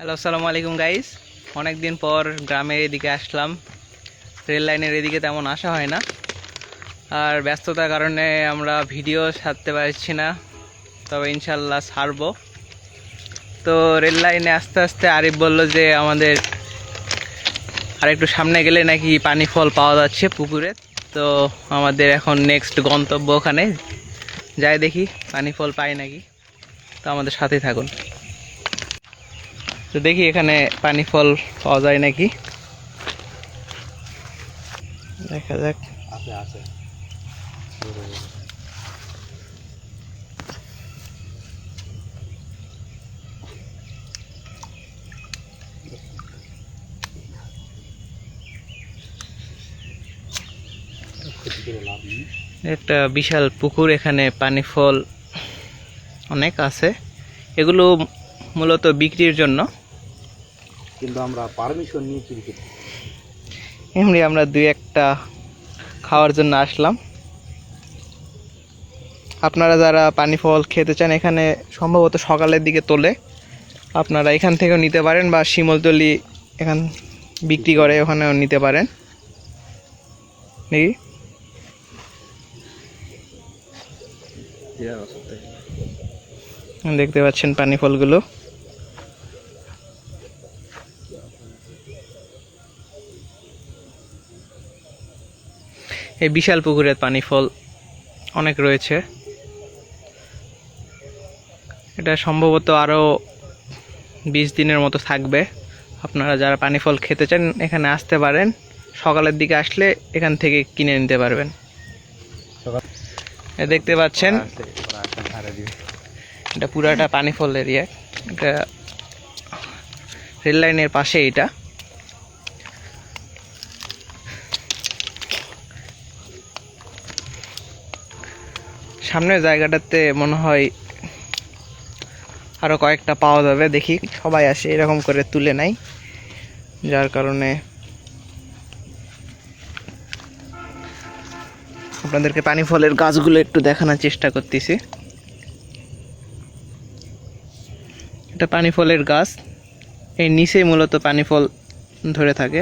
Hello আসসালামু আলাইকুম guys অনেক দিন পর গ্রামের এদিকে আসলাম। রেল লাইনের এদিকে তেমন আসা হয় না। আর ব্যস্ততার কারণে আমরা ভিডিও ছাড়তে পারছি না। তবে ইনশাল্লাহ ছাড়বো। তো রেল লাইনে আস্তে আস্তে আরিফ বলল যে, আমাদের আর একটু সামনে গেলে নাকি পানি ফল পাওয়া যাচ্ছে পুকুরে। তো আমাদের এখন নেক্সট গন্তব্য ওখানে। যাই দেখি, পানি ফল পাই নাকি। তো আমাদের সাথে থাকুন। তো দেখি এখানে পানি ফল পাওয়া যায় নাকি? দেখা যাক। একটা বিশাল পুকুর এখানে পানি ফল অনেক আছে। এগুলো মূলত বিক্রির জন্য। কিন্তু আমরা পারমিশন নিয়ে চুরি করতে এমনি আমরা দুই একটা খাওয়ার জন্য আসলাম। আপনারা যারা পানি ফল খেতে চান এখানে সম্ভবত সকালের দিকে তোলে। আপনারা এখান থেকেও নিতে পারেন বা শিমলতলি এখান বিক্রি করে ওখানেও নিতে পারেন। নাকি? দেখতে পাচ্ছেন পানি ফলগুলো। এই বিশাল পুকুরের পানি ফল অনেক রয়েছে। এটা সম্ভবত আরও বিশ দিনের মতো থাকবে। আপনারা যারা পানি ফল খেতে চান, এখানে আসতে পারেন। সকালের দিকে আসলে এখান থেকে কিনে নিতে পারবেন। দেখতে পাচ্ছেন, এটা পুরাটা পানি ফল এরিয়া। এটা রেল লাইনের পাশে এটা। সামনের জায়গাটাতে মনে হয় আরও কয়েকটা পাওয়া যাবে, দেখি। সবাই আসে এরকম করে তুলে নাই যার কারণে আপনাদেরকে পানি ফলের গাছগুলো একটু দেখানোর চেষ্টা করতেছি। এটা পানি ফলের গাছ। এই নিচেই মূলত পানি ফল ধরে থাকে।